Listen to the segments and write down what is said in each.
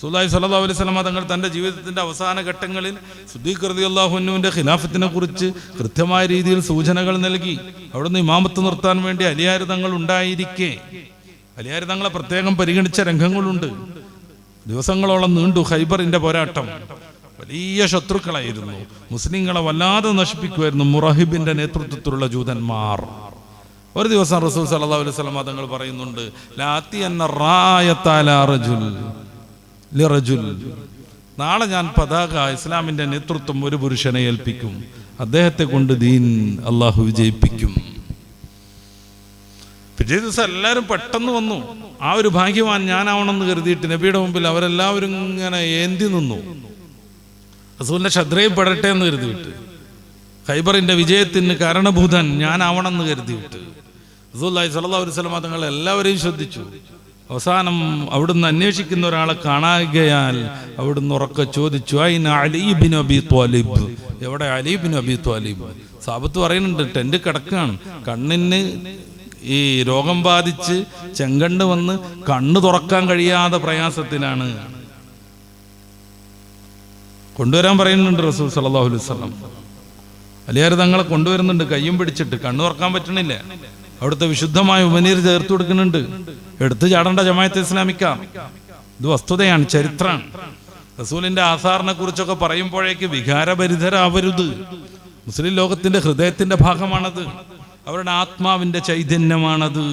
സുല്ലാഹി സല്ലാ അലൈഹി സ്വലമ തങ്ങൾ തന്റെ ജീവിതത്തിന്റെ അവസാന ഘട്ടങ്ങളിൽ സുദ്ദീഖ് റതി അള്ളാഹുനുവിന്റെ ഖിലാഫത്തിനെ കുറിച്ച് കൃത്യമായ രീതിയിൽ സൂചനകൾ നൽകി. അവിടുന്ന് ഇമാമത്ത് നിർത്താൻ വേണ്ടി അലിയാര് തങ്ങൾ ഉണ്ടായിരിക്കെ. അലിയാര് തങ്ങളെ പ്രത്യേകം പരിഗണിച്ച രംഗങ്ങളുണ്ട്. ദിവസങ്ങളോളം നീണ്ടു ഹൈബറിന്റെ പോരാട്ടം. വലിയ ശത്രുക്കളായിരുന്നു. മുസ്ലിങ്ങളെ വല്ലാതെ നശിപ്പിക്കുമായിരുന്നു മുറഹിബിന്റെ നേതൃത്വത്തിലുള്ള ജൂതന്മാർ. ഒരു ദിവസം റസൂൽ സല്ലല്ലാഹു അലൈഹി വസല്ലം തങ്ങൾ പറയുന്നുണ്ട് ലാത്തി എന്ന റായത്താല റജുൽ. ലിറജുൽ. നാളെ ഞാൻ പതാക ഇസ്ലാമിന്റെ നേതൃത്വം ഒരു പുരുഷനെ ഏൽപ്പിക്കും. അദ്ദേഹത്തെ കൊണ്ട് ദീൻ അള്ളാഹു വിജയിപ്പിക്കും. പിറ്റേ ദിവസം എല്ലാവരും പെട്ടെന്ന് വന്നു. ആ ഒരു ഭാഗ്യവാൻ ഞാനാവണമെന്ന് കരുതിയിട്ട് നബിയുടെ മുമ്പിൽ അവരെല്ലാവരും ഇങ്ങനെ ഏന്തി നിന്നു. റസൂലിന്റെ ശ്രദ്ധയിൽ പെടട്ടെ എന്ന് കരുതിയിട്ട്. ഖൈബറിന്റെ വിജയത്തിന് കാരണഭൂതൻ ഞാനാവണമെന്ന് കരുതിയിട്ട്. റസൂല്ലായി സല്ലല്ലാഹു അലൈഹി വസല്ലം തങ്ങൾ എല്ലാവരെയും ശ്രദ്ധിച്ചു. അവസാനം അവിടുന്ന് അന്വേഷിക്കുന്ന ഒരാളെ കാണാകയാൽ അവിടുന്ന് ഉറക്കെ ചോദിച്ചു "അയിന അലി ബിൻ അബി ത്വാലിബ്? എവിടെ അലീബിൻ അബി ത്വാലിബ്? സാബത്ത് പറയുന്നുണ്ട് ടെന്റ് കിടക്കുകയാണ് കണ്ണിന് ഈ രോഗം ബാധിച്ച് ചെങ്കണ്ണ് വന്ന് കണ്ണ് തുറക്കാൻ കഴിയാതെ പ്രയാസത്തിലാണ്. കൊണ്ടുവരാൻ പറയുന്നുണ്ട് റസൂൽ വസല്ലം. അലിയാർ തങ്ങളെ കൊണ്ടുവരുന്നുണ്ട് കയ്യും പിടിച്ചിട്ട്. കണ്ണു തുറക്കാൻ പറ്റണില്ല. അവിടുത്തെ വിശുദ്ധമായ ഉപനീർ ചേർത്ത് കൊടുക്കുന്നുണ്ട്. എടുത്തു ചാടേണ്ട ജമായത്ത് ഇസ്ലാമിക്ക. ഇത് വസ്തുതയാണ് ചരിത്രമാണ് റസൂലിന്റെ ആസാറിനെ കുറിച്ചൊക്കെ പറയുമ്പോഴേക്ക് വികാരഭരിതരാവരുത്. മുസ്ലിം ലോകത്തിന്റെ ഹൃദയത്തിന്റെ ഭാഗമാണത്. അവരുടെ ആത്മാവിന്റെ ചൈതന്യമാണത്.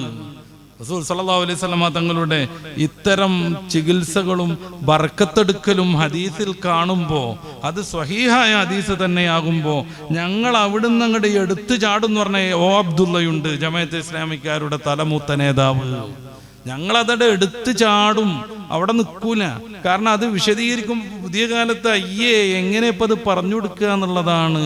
റസൂൽ സല്ലല്ലാഹു അലൈഹി വസല്ലമ തങ്ങളുടെ ഇത്തരം ചികിത്സകളും ബർക്കത്തെടുക്കലും ഹദീസിൽ കാണുമ്പോൾ അത് സ്വഹീഹായ ഹദീസ് തന്നെയാകുമ്പോൾ ഞങ്ങൾ അവിടുന്ന് അങ്ങോട്ട് എടുത്തു ചാടും പറഞ്ഞ ഓ അബ്ദുള്ളയുണ്ട് ജമാഅത്തെ ഇസ്ലാമിക്കാരുടെ തലമൂത്ത നേതാവ്. ഞങ്ങളതടെ എടുത്തു ചാടും അവിടെ നിൽക്കൂല കാരണം അത് വിശദീകരിക്കും പുതിയ കാലത്ത് അയ്യേ എങ്ങനെ ഇപ്പം അത് പറഞ്ഞു കൊടുക്കുക എന്നുള്ളതാണ്.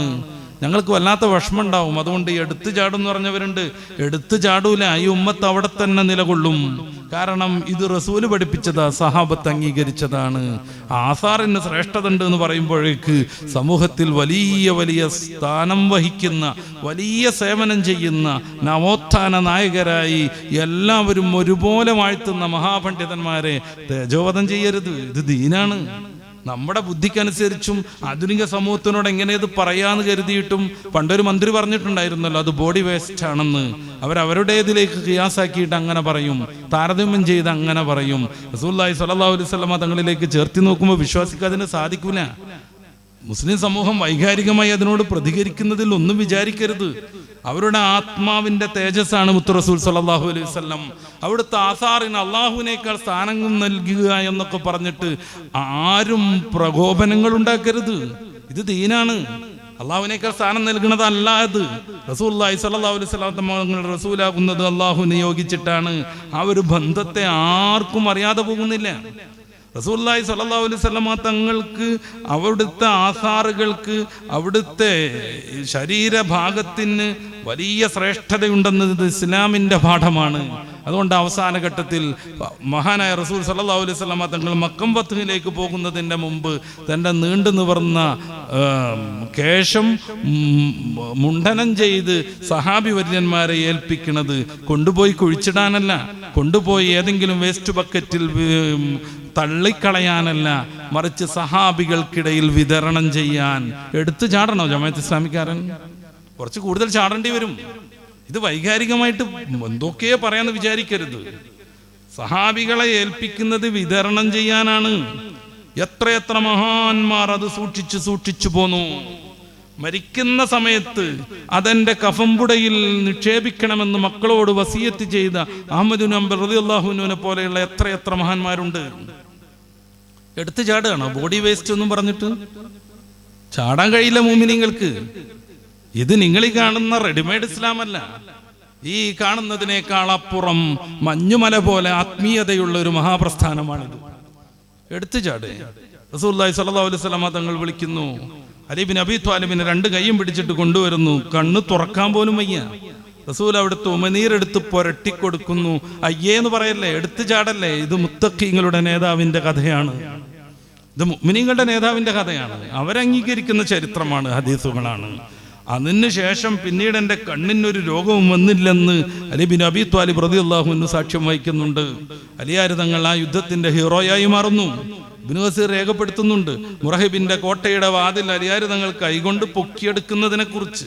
ഞങ്ങൾക്ക് വല്ലാത്ത വിഷമം ഉണ്ടാവും അതുകൊണ്ട് എടുത്തു ചാടും എന്ന് പറഞ്ഞവരുണ്ട്. എടുത്തു ചാടൂല. ഈ ഉമ്മത്ത് അവിടെ തന്നെ നിലകൊള്ളും. കാരണം ഇത് റസൂൽ പഠിപ്പിച്ചതാ സഹാബത്ത് അംഗീകരിച്ചതാണ്. ആസാറിന് ശ്രേഷ്ഠത ഉണ്ട് എന്ന് പറയുമ്പോഴേക്ക് സമൂഹത്തിൽ വലിയ വലിയ സ്ഥാനം വഹിക്കുന്ന വലിയ സേവനം ചെയ്യുന്ന നവോത്ഥാന നായകരായി എല്ലാവരും ഒരുപോലെ വാഴ്ത്തുന്ന മഹാപണ്ഡിതന്മാരെ തേജോവധം ചെയ്യരുത്. ഇത് ദീനാണ്. നമ്മുടെ ബുദ്ധിക്കനുസരിച്ചും ആധുനിക സമൂഹത്തിനോട് എങ്ങനെ ഇത് പറയാന്ന് കരുതിയിട്ടും പണ്ടൊരു മന്ത്രി പറഞ്ഞിട്ടുണ്ടായിരുന്നല്ലോ അത് ബോഡി വേസ്റ്റ് ആണെന്ന്. അവരവരുടേതിലേക്ക് ഖിയാസാക്കിയിട്ട് അങ്ങനെ പറയും താരതമ്യം ചെയ്ത് അങ്ങനെ പറയും. റസൂല്ലായി സല്ലല്ലാഹു അലൈഹി വസല്ലമ തങ്ങളിലേക്ക് ചേർത്തി നോക്കുമ്പോൾ വിശ്വാസിക്കാതിന് സാധിക്കൂല. മുസ്ലിം സമൂഹം വൈകാരികമായി അതിനോട് പ്രതികരിക്കുന്നതിൽ ഒന്നും വിചാരിക്കരുത്. അവരുടെ ആത്മാവിന്റെ തേജസ്സാണ് മുത്തു റസൂൽ സല്ലല്ലാഹു അലൈഹി വസല്ലം. അവിടുത്തെ ആസാറിന് അള്ളാഹുവിനേക്കാൾ സ്ഥാനം നൽകുക എന്നൊക്കെ പറഞ്ഞിട്ട് ആരും പ്രകോപനങ്ങൾ ഉണ്ടാക്കരുത്. ഇത് ദീനാണ്. അള്ളാഹുവിനേക്കാൾ സ്ഥാനം നൽകുന്നതല്ല അത്. റസൂല്ലായി സല്ലല്ലാഹു അലൈഹി റസൂലാകുന്നത് അള്ളാഹു നിയോഗിച്ചിട്ടാണ്. ആ ഒരു ബന്ധത്തെ ആർക്കും അറിയാതെ പോകുന്നില്ല. റസൂല്ലായി സല്ലാ അലൈഹി വസല്ലമ തങ്ങൾക്ക് അവിടുത്തെ ആസാറുകൾക്ക് അവിടുത്തെ ശരീരഭാഗത്തിന് വലിയ ശ്രേഷ്ഠതയുണ്ടെന്നത് ഇസ്ലാമിന്റെ പാഠമാണ്. അതുകൊണ്ട് അവസാന ഘട്ടത്തിൽ മഹാനായ റസൂൽ സല്ലാ അലൈഹി സ്വലാമ തങ്ങൾ മക്കം പത്തുവിലേക്ക് പോകുന്നതിന്റെ മുമ്പ് തന്റെ നീണ്ടു നിവർന്ന കേശം മുണ്ഡനം ചെയ്ത് സഹാബി വര്യന്മാരെ ഏൽപ്പിക്കുന്നത് കൊണ്ടുപോയി കുഴിച്ചിടാനല്ല കൊണ്ടുപോയി ഏതെങ്കിലും വേസ്റ്റ് ബക്കറ്റിൽ തള്ളിക്കളയാനല്ല മറിച്ച് സഹാബികൾക്കിടയിൽ വിതരണം ചെയ്യാൻ എടുത്തു ചാടണോ ജമാഅത്ത് ഇസ്ലാമിക്കാരൻ? കുറച്ച് കൂടുതൽ ചാടേണ്ടി വരും. ഇത് വൈകാരികമായിട്ട് എന്തൊക്കെയോ പറയാന്ന് വിചാരിക്കരുത്. സഹാബികളെ ഏൽപ്പിക്കുന്നത് വിതരണം ചെയ്യാനാണ്. എത്രയെത്ര മഹാന്മാർ അത് സൂക്ഷിച്ചു സൂക്ഷിച്ചു പോന്നു. മരിക്കുന്ന സമയത്ത് അതെന്റെ കഫമ്പുടയിൽ നിക്ഷേപിക്കണമെന്ന് മക്കളോട് വസീയത്ത് ചെയ്ത അഹമ്മദ് നമ്പർ റളിയല്ലാഹുവിനെ പോലെയുള്ള എത്രയെത്ര മഹാന്മാരുണ്ട്. എടുത്തു ചാടുകയാണോ ബോഡി വേസ്റ്റ് ഒന്നും പറഞ്ഞിട്ട് ചാടാൻ കഴിയില്ല മൂമിനിങ്ങൾക്ക്. ഇത് നിങ്ങൾ ഈ കാണുന്ന റെഡിമെയ്ഡ് ഇസ്ലാമല്ല. ഈ കാണുന്നതിനേക്കാൾ അപ്പുറം മഞ്ഞുമല പോലെ ആത്മീയതയുള്ള ഒരു മഹാപ്രസ്ഥാനമാണിത്. എടുത്തു ചാട്. സ്വല്ലല്ലാഹു അലൈഹി വസല്ലമ തങ്ങൾ വിളിക്കുന്നു. അലീബിൻ അബി ത്വാലിബിനെ രണ്ട് കൈയും പിടിച്ചിട്ട് കൊണ്ടുവരുന്നു. കണ്ണ് തുറക്കാൻ പോലും വയ്യ. റസൂൽ അവിടുത്തെ ഉമനീരെടുത്ത് പുരട്ടിക്കൊടുക്കുന്നു. അയ്യേ എന്ന് പറയല്ലേ? എടുത്തു ചാടല്ലേ? ഇത് മുത്തക്കിങ്ങളുടെ നേതാവിന്റെ കഥയാണ്. ഇത് മുഅ്മിനീങ്ങളുടെ നേതാവിന്റെ കഥയാണ്. അവരംഗീകരിക്കുന്ന ചരിത്രമാണ് ഹദീസുകളാണ്. അതിന് ശേഷം പിന്നീട് എന്റെ കണ്ണിനൊരു രോഗവും വന്നില്ലെന്ന് അലി ബിൻ അബി ത്വാലി പ്രതി അള്ളാഹു എന്ന് സാക്ഷ്യം വഹിക്കുന്നുണ്ട്. അലിയാര് തങ്ങൾ ആ യുദ്ധത്തിന്റെ ഹീറോയായി മാറുന്നു. ഇബ്നു രേഖപ്പെടുത്തുന്നുണ്ട് മുറഹിബിന്റെ കോട്ടയുടെ വാതിൽ അലിയാര് തങ്ങൾ കൈകൊണ്ട് പൊക്കിയെടുക്കുന്നതിനെ കുറിച്ച്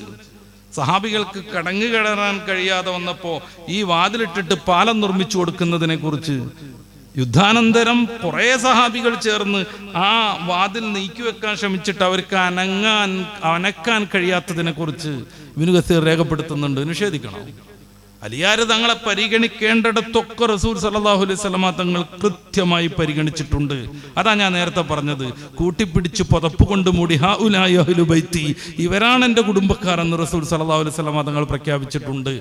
സഹാബികൾക്ക് കടങ്ങു കയറാൻ കഴിയാതെ വന്നപ്പോ ഈ വാതിലിട്ടിട്ട് പാലം നിർമ്മിച്ചു കൊടുക്കുന്നതിനെ കുറിച്ച് യുദ്ധാനന്തരം കുറേ സഹാബികൾ ചേർന്ന് ആ വാതിൽ നീക്കി വെക്കാൻ ശ്രമിച്ചിട്ട് അവർക്ക് അനങ്ങാൻ അനക്കാൻ കഴിയാത്തതിനെ കുറിച്ച് ഇബിനു രേഖപ്പെടുത്തുന്നുണ്ട്. നിഷേധിക്കണം. അലിയാര് തങ്ങളെ പരിഗണിക്കേണ്ടിടത്തൊക്കെ റസൂൽ സല്ലല്ലാഹു അലൈഹി സ്വലമ തങ്ങൾ കൃത്യമായി പരിഗണിച്ചിട്ടുണ്ട്. അതാ ഞാൻ നേരത്തെ പറഞ്ഞത്. കൂട്ടിപ്പിടിച്ച് പുതപ്പ് കൊണ്ട് മൂടി ഹാ ബൈത്തി. ഇവരാണ് എന്റെ കുടുംബക്കാരെന്ന് റസൂൽ സല്ലല്ലാഹു അലൈഹി സ്വലമ തങ്ങൾ പ്രഖ്യാപിച്ചിട്ടുണ്ട്.